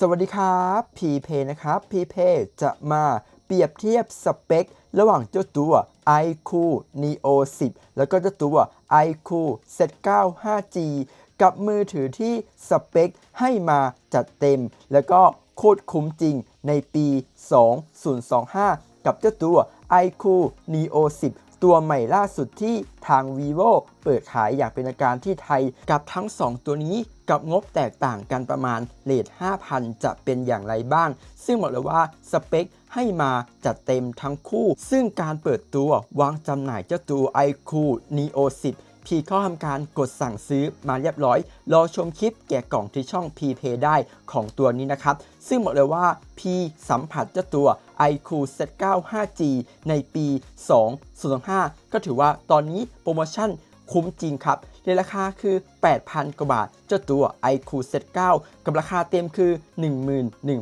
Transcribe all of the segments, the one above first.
สวัสดีครับพีเพนะครับพีเพจะมาเปรียบเทียบสเปค ระหว่างเจ้าตัว iQ Neo 10 แล้วก็เจ้าตัว iQ Z9 5G กับมือถือที่สเปคให้มาจัดเต็ม แล้วก็โคตรคุ้มจริงในปี 2025 กับเจ้าตัว iQ Neo 10 ตัวใหม่ล่าสุดที่ทาง vivo เปิดขายอย่างเป็นทาการที่ไทยกับทั้ง 2 ตัวนี้กับงบแตกต่างกันประมาณเลท5,000 จะเป็นอย่างไรบ้าง ซึ่งบอกเลยว่าสเปคให้มาจัดเต็มทั้งคู่ ซึ่งการเปิดตัววางจำหน่ายเจ้าตัว iQOO Neo 10 พีเขาทำการกดสั่งซื้อมาเรียบร้อย รอชมคลิปแกะกล่องที่ช่อง p p a y ได้ของตัวนี้นะครับ ซึ่งบอกเลยว่าพีสัมผัสเจ้าตัว iQ Z9 5G ในปี 2025 ก็ถือว่าตอนนี้โปรโมชั่นคุ้มจริงครับ ในราคาคือ 8,000 กว่าบาท เจ้าตัว iQ Z9 กับราคาเต็มคือ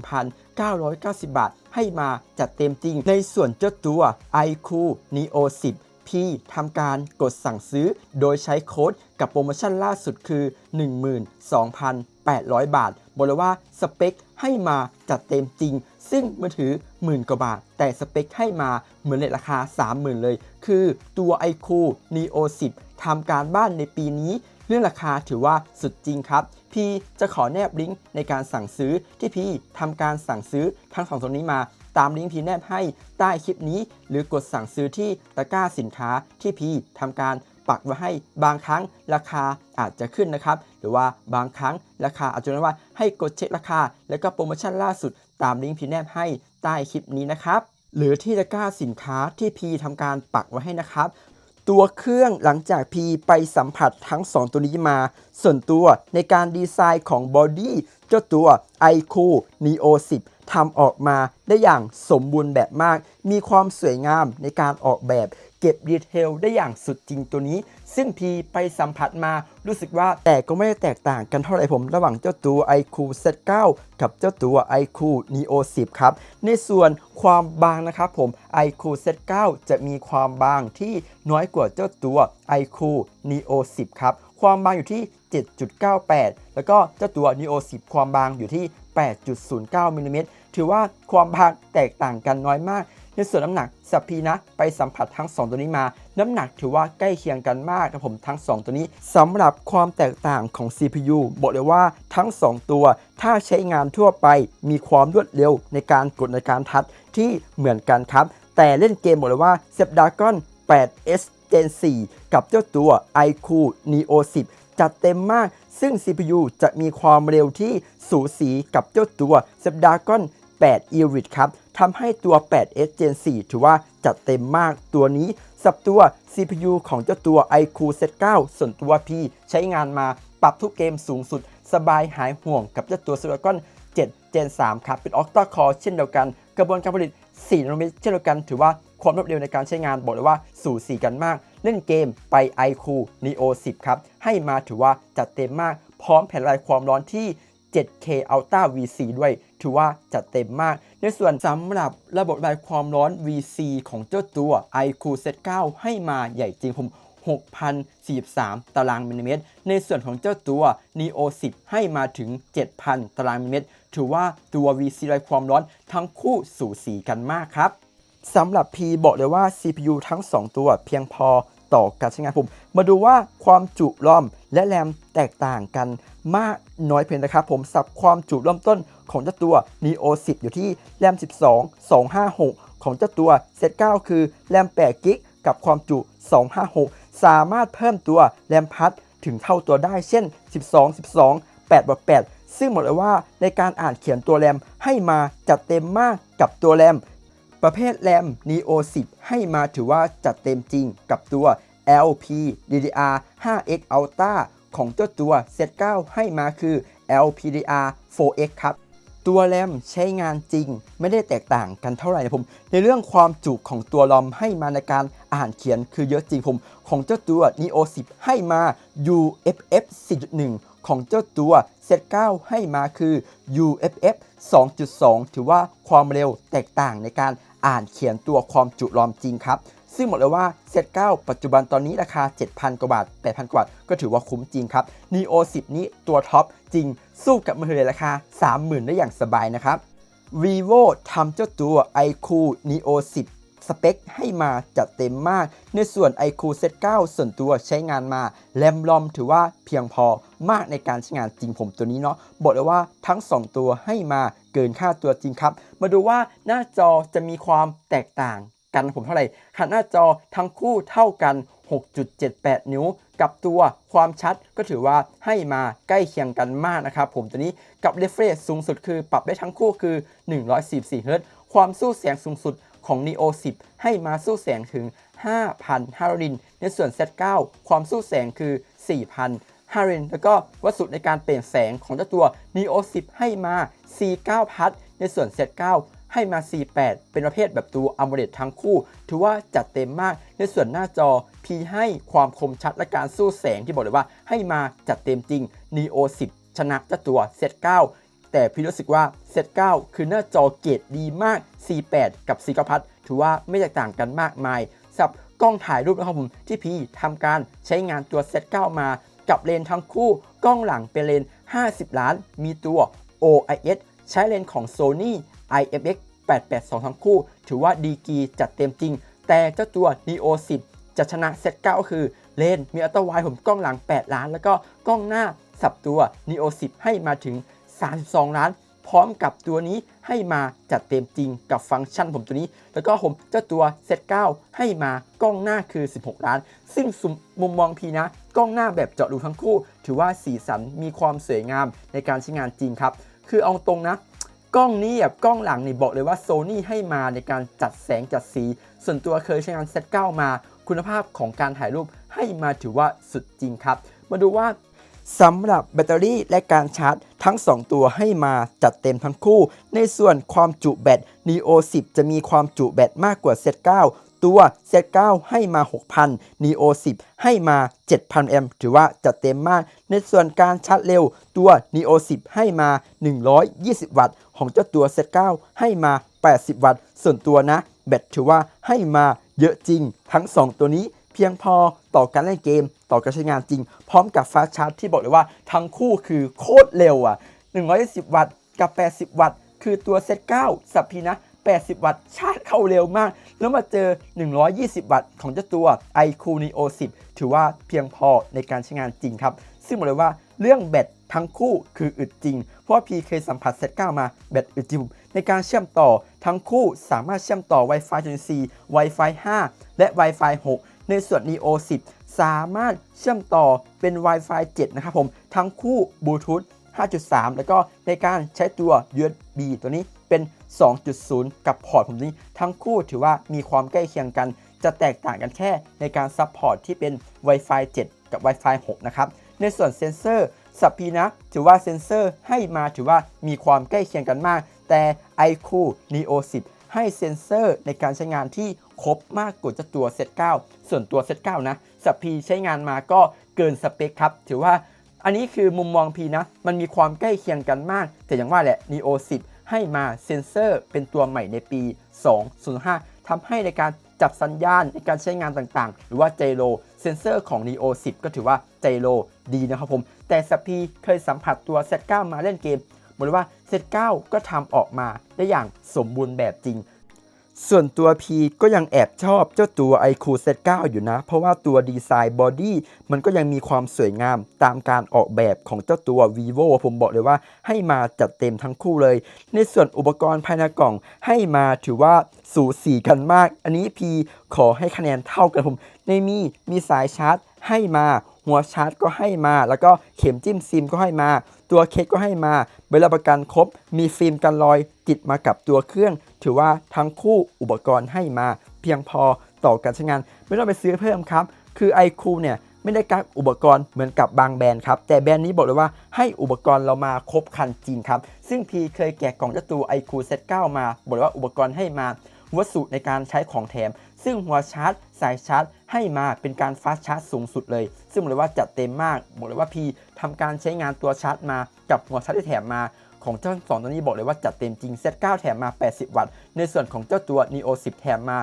11,990 บาท ให้มาจัดเต็มจริง ในส่วนเจ้าตัว iQ Neo 10 พีทำการกดสั่งซื้อโดยใช้โค้ดกับโปรโมชั่นล่าสุดคือ 12,800 บาท บอกเลยว่าสเปคให้มาจัดเต็มจริง ซึ่งมือถือหมื่นกว่าบาท แต่สเปคให้มาเหมือนในราคา 30,000 เลย คือตัว iQ Neo 10ทำการบ้านในปีนี้เรื่องราคาถือว่าสุดจริงครับ พี่จะขอแนบลิงก์ในการสั่งซื้อที่พี่ทำการสั่งซื้อทั้งสองตัวนี้มา ตามลิงก์พี่แนบให้ใต้คลิปนี้ หรือกดสั่งซื้อที่ตะกร้าสินค้าที่พี่ทำการปักไว้ให้บางครั้งราคาอาจจะขึ้นนะครับ หรือว่าบางครั้งราคาอาจจะเรียกว่าให้กดเช็คราคา แล้วก็โปรโมชั่นล่าสุดตามลิงก์พี่แนบให้ใต้คลิปนี้นะครับ หรือที่ตะกร้าสินค้าที่พีทำการปักไว้ให้นะครับตัวเครื่องหลังจากพีไปสัมผัสทั้ง 2 ตัวนี้มา ส่วนตัวในการดีไซน์ของบอดี้เจ้าตัว iQ Neo 10 ทำออกมาได้อย่างสมบูรณ์แบบมาก มีความสวยงามในการออกแบบ เก็บดีเทลได้อย่างสุดจริงตัวนี้ ซึ่งพีไปสัมผัสมารู้สึกว่าแต่ก็ไม่ได้แตกต่างกันเท่าไหร่ผม ระหว่างเจ้าตัว iQ Z9 กับเจ้าตัว iQ Neo 10 ครับ ในส่วนความบางนะครับผม iQ Z9 จะมีความบางที่น้อยกว่าเจ้าตัว iQ Neo 10 ครับ ความบางอยู่ที่ 7.98 แล้วก็เจ้าตัว Neo 10 ความบางอยู่ที่ 8.09มิลลิเมตร ถือว่าความบางแตกต่างกันน้อยมาก ในส่วนน้ำหนักสัพีนะไปสัมผัสทั้ง 2 ตัวนี้มา น้ำหนักถือว่าใกล้เคียงกันมากครับผมทั้ง 2 ตัวนี้สำหรับความแตกต่างของ CPU บอกเลยว่าทั้ง 2 ตัว ถ้าใช้งานทั่วไปมีความรวดเร็วในการกดในการทัดที่เหมือนกันครับ แต่เล่นเกมบอกเลยว่า Snapdragon 8S Gen 4 กับเจ้าตัว iQ Neo 10 จัดเต็มมาก ซึ่ง CPU จะมีความเร็วที่สูสีกับเจ้าตัว Snapdragon 8 Elite ครับทำให้ตัว 8S Gen 4 ถือว่าจัดเต็มมากตัวนี้สับตัว CPU ของเจ้าตัว iQ Z9 ส่วนตัวพี่ใช้งานมาปรับทุกเกมสูงสุด สบายหายห่วงกับเจ้าตัว Snapdragon 7 Gen 3 ครับ เป็น Octa Core เช่นเดียวกัน กระบวนการผลิต4นาโนเมตรเช่นเดียวกันถือว่าความรวดเร็วในการใช้งานบอกเลยว่าสู่สีกันมาก เล่นเกมไป iQ Neo 10 ครับ ให้มาถือว่าจัดเต็มมากพร้อมแผ่นระบายความร้อนที่ 7K Ultra VC ด้วย ถือว่าจัดเต็มมาก ในส่วนสำหรับระบบระบายความร้อน VC ของเจ้าตัว iQ Z9 ให้มาใหญ่จริงผม6,043 ตารางมิลลิเมตร ในส่วนของเจ้าตัว Neo 10 ให้มาถึง 7,000 ตารางมิลลิเมตร ถือว่าตัว VC ระบายความร้อนทั้งคู่สูสีกันมากครับ สำหรับ P บอกเลยว่า CPU ทั้ง 2 ตัวเพียงพอต่อการใช้งานผม มาดูว่าความจุรอม และแรมแตกต่างกันมากน้อยเพียงนะครับผมสับความจุเริ่มต้นของเจ้าตัว Neo 10 อยู่ที่แรม 12 256 ของเจ้าตัว Z9 คือแรม8กิกกับความจุ 256 สามารถเพิ่มตัวแรมพัดถึงเท่าตัวได้เช่น 12 12 8บวก8ซึ่งบอกเลยว่าในการอ่านเขียนตัวแรมให้มาจัดเต็มมากกับตัวแรมประเภทแรม Neo 10 ให้มาถือว่าจัดเต็มจริงกับตัว LP DDR 5X Ultra ของเจ้าตัว Z9 ให้มาคือ LPDR 4X ครับตัวแรมใช้งานจริงไม่ได้แตกต่างกันเท่าไหร่นะผม ในเรื่องความจุของตัวรอมให้มาในการอ่านเขียนคือเยอะจริงผม ของเจ้าตัว Neo 10 ให้มา UFF 4.1 ของเจ้าตัว Z9 ให้มาคือ UFF 2.2 ถือว่าความเร็วแตกต่างในการอ่านเขียนตัวความจุรอมจริงครับ ซึ่งบอกเลยว่าเซต9ปัจจุบันตอนนี้ราคา 7,000 กว่าบาท 8,000 กว่าบาท ก็ถือว่าคุ้มจริงครับ Neo 10 นี้ตัวท็อปจริง สู้กับมือถือราคา 30,000 ได้อย่างสบายนะครับ vivo ทำเจ้าตัว iQ Neo 10สเปคให้มาจัดเต็มมาก ในส่วน iQ Set 9ส่วนตัวใช้งานมา แรมลอมถือว่าเพียงพอมากในการใช้งานจริงผมตัวนี้เนาะบอกเลยว่าทั้ง 2 ตัวให้มาเกินค่าตัวจริงครับ มาดูว่าหน้าจอจะมีความแตกต่าง กันผมเท่าไหร่ขนาดหน้าจอทั้งคู่เท่ากัน 6.78 นิ้ว กับตัวความชัดก็ถือว่าให้มาใกล้เคียงกันมากนะครับผมตัวนี้กับเรฟเฟรชสูงสุดคือปรับได้ทั้งคู่คือ144 Hz ความสู้แสงสูงสุดของ Neo 10 ให้มาสู้แสงถึง 5,000ฮาริน ในส่วน Z9 ความสู้แสงคือ 4,000ฮาริน แล้วก็วัสดุในการเปลี่ยนแสงของเจ้าตัว Neo 10 ให้มา C9 พัทในส่วน Z9 ให้มา C8 เป็นประเภทแบบตัว AMOLED ทั้งคู่ ถือว่าจัดเต็มมากในส่วนหน้าจอ P ให้ความคมชัดและการสู้แสงที่บอกเลยว่าให้มาจัดเต็มจริง Neo 10 ชนะเจ้าตัว Z9 แต่พี่รู้สึกว่า Z9 คือหน้าจอเกรดดีมาก C8 กับ C9 พัทถือว่าไม่แตกต่างกันมากมายสำหรับกล้องถ่ายรูปนะครับผมที่พี่ทำการใช้งานตัว Z9 มากับเลนทั้งคู่ กล้องหลังเป็นเลนส์50 ล้าน มีตัว OIS ใช้เลนของ Sony IFX 882 ทั้งคู่ ถือว่าดีกรีจัดเต็มจริง แต่เจ้าตัว Neo 10 จะชนะ Z9 ก็คือเลนมีอัลตราไวผมกล้องหลัง 8 ล้าน แล้วก็กล้องหน้าสับตัว Neo 10 ให้มาถึง 32 ล้าน พร้อมกับตัวนี้ให้มาจัดเต็มจริงกับฟังก์ชันผมตัวนี้ แล้วก็ผมเจ้าตัว Z9 ให้มากล้องหน้าคือ 16 ล้าน ซึ่งมมุมมองพีนะ กล้องหน้าแบบเจาะรูทั้งคู่ ถือว่าสีสันมีความสวยงามในการใช้งานจริงครับ คือเอาตรงนะ กล้องนี้กับกล้องหลังนี่บอกเลยว่า Sony ให้มาในการจัดแสงจัดสี ส่วนตัวเคยใช้งาน Z9 มาคุณภาพของการถ่ายรูปให้มาถือว่าสุดจริงครับ มาดูว่าสำหรับแบตเตอรี่และการชาร์จ ทั้ง 2 ตัวให้มาจัดเต็มทั้งคู่ ในส่วนความจุแบต Neo 10 จะมีความจุแบตมากกว่า Z9 ตัว Z9 ให้มา 6,000 Neo 10 ให้มา 7,000 แอมถือว่าจัดเต็มมาก ในส่วนการชาร์จเร็วตัว Neo 10 ให้มา 120 วัตต์ ของเจ้าตัว Z9 ให้มา 80 วัตต์ ส่วนตัวนะ แบตถือว่าให้มาเยอะจริง ทั้ง 2 ตัวนี้เพียงพอต่อการเล่นเกม ต่อการใช้งานจริง พร้อมกับฟาสชาร์จที่บอกเลยว่าทั้งคู่คือโคตรเร็วอะ 120 วัตต์กับ 80 วัตต์ คือตัว Z9 สับพีนะ 80 วัตต์ ชาร์จเข้าเร็วมาก แล้วมาเจอ 120 วัตต์ของเจ้าตัว iQOO Neo 10 ถือว่าเพียงพอในการใช้งานจริงครับ ซึ่งบอกเลยว่าเรื่องแบตทั้งคู่คืออึดจริง เพราะพีเคยสัมผัส Z9 มาแบตอึดจริง ในการเชื่อมต่อทั้งคู่สามารถเชื่อมต่อ Wi-Fi 4 Wi-Fi 5 และ Wi-Fi 6 ในส่วน Neo 10 สามารถเชื่อมต่อเป็น Wi-Fi 7 นะครับผม ทั้งคู่บลูทูธ5.3 แล้วก็ในการใช้ตัว USB ตัวนี้เป็น 2.0 กับพอร์ตผมนี้ทั้งคู่ถือว่ามีความใกล้เคียงกัน จะแตกต่างกันแค่ในการซัพพอร์ตที่เป็น Wi-Fi 7 กับ Wi-Fi 6 นะครับ ในส่วนเซนเซอร์สัพีนะถือว่าเซนเซอร์ให้มาถือว่ามีความใกล้เคียงกันมาก แต่ iQOO Neo 10 ให้เซนเซอร์ในการใช้งานที่ครบมากกว่าจ้าตัว Z9 ส่วนตัว Z9 นะสัพีใช้งานมาก็เกินสเปคครับ ถือว่าอันนี้คือมุมมองพีนะ มันมีความใกล้เคียงกันมาก แต่อย่างว่าแหละ Neo 10 ให้มาเซนเซอร์เป็นตัวใหม่ในปี 2005ทำให้ในการจับสัญญาณในการใช้งานต่างๆ หรือว่าเจโรเซนเซอร์ของ Neo 10 ก็ถือว่าเจโรดีนะครับผม แต่สปีเคยสัมผัสตัว Z9 มาเล่นเกมบอกเลยว่า Z9 ก็ทำออกมาได้อย่างสมบูรณ์แบบจริง ส่วนตัว P ก็ยังแอบชอบเจ้าตัว iQOO Z9 อยู่นะ เพราะว่าตัวดีไซน์บอดี้มันก็ยังมีความสวยงามตามการออกแบบของเจ้าตัว vivo ผมบอกเลยว่าให้มาจัดเต็มทั้งคู่เลย ในส่วนอุปกรณ์ภายในกล่องให้มาถือว่าสูสีกันมาก อันนี้ P ขอให้คะแนนเท่ากันผม ในมีมีสายชาร์จให้มา หัวชาร์จก็ให้มา แล้วก็เข็มจิ้มซิมก็ให้มา ตัวเคสก็ให้มาใบรับประกันครบ มีฟิล์มกันรอยติดมากับตัวเครื่อง ถือว่าทั้งคู่อุปกรณ์ให้มา เพียงพอต่อการใช้งาน ไม่ต้องไปซื้อเพิ่มครับ คือ iQOO เนี่ยไม่ได้กักอุปกรณ์เหมือนกับบางแบรนด์ครับ แต่แบรนด์นี้บอกเลยว่าให้อุปกรณ์เรามาครบคันจริงครับ ซึ่งพีเคยแกะกล่องเจ้าตัว iQOO Z9 มาบอกเลยว่าอุปกรณ์ให้มาวัสดุในการใช้ของแถม ซึ่งหัวชาร์จ สายชาร์จ ให้มาเป็นการฟาสต์ชาร์จสูงสุดเลย ซึ่งบอกเลยว่าจัดเต็มมากบอกเลยว่าพีทำการใช้งานตัวชาร์จมากับหัวชาร์จที่แถมมาของเจ้าสองตัวนี้บอกเลยว่าจัดเต็มจริง Z9 แถมมา 80 วัตต์ ในส่วนของเจ้าตัว Neo 10 แถมมา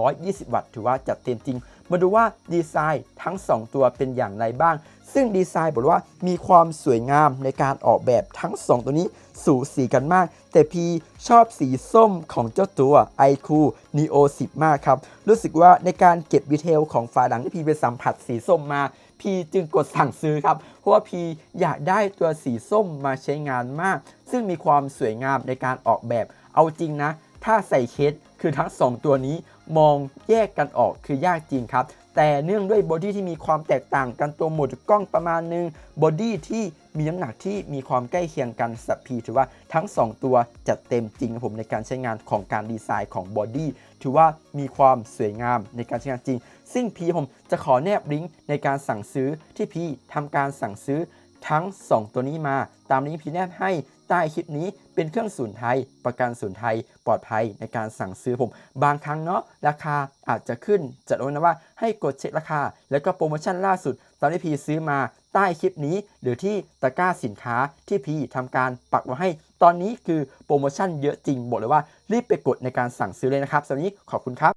120 วัตต์ ถือว่าจัดเต็มจริง มาดูว่าดีไซน์ทั้ง 2 ตัวเป็นอย่างไรบ้าง ซึ่งดีไซน์บอกว่ามีความสวยงามในการออกแบบทั้ง 2 ตัวนี้สูสีกันมาก แต่พีชอบสีส้มของเจ้าตัว iQ Neo 10 มากครับ รู้สึกว่าในการเก็บดีเทลของฝาหลังที่พีไปสัมผัสสีส้มมาพีจึงกดสั่งซื้อครับ เพราะว่าพีอยากได้ตัวสีส้มมาใช้งานมาก ซึ่งมีความสวยงามในการออกแบบ เอาจริงนะ ถ้าใส่เคสคือทั้ง 2 ตัวนี้ มองแยกกันออกคือยากจริงครับ แต่เนื่องด้วยบอดี้ที่มีความแตกต่างกันตัวหมดกล้องประมาณนึงบอดี้ที่มีน้ำหนักที่มีความใกล้เคียงกันสับพีถือว่าทั้ง 2 ตัวจัดเต็มจริงครับผมในการใช้งานของการดีไซน์ของบอดี้ถือว่ามีความสวยงามในการใช้งานจริง ซึ่งพีผมจะขอแนบลิงก์ในการสั่งซื้อที่พีทำการสั่งซื้อ ทั้ง 2 ตัวนี้มา ตามลิงก์พีแนบให้ใต้คลิปนี้เป็นเครื่องศูนย์ไทย ประกันศูนย์ไทย ปลอดภัยในการสั่งซื้อผม บางครั้งเนาะราคาอาจจะขึ้นจัดเอาไว้นะว่าให้กดเช็คราคา แล้วก็โปรโมชั่นล่าสุดตอนที่พีซื้อมาใต้คลิปนี้ หรือที่ตะกร้าสินค้าที่พีทำการปักไว้ให้ ตอนนี้คือโปรโมชั่นเยอะจริงบอกเลยว่ารีบไปกดในการสั่งซื้อเลยนะครับสำหรับวันนี้ขอบคุณครับ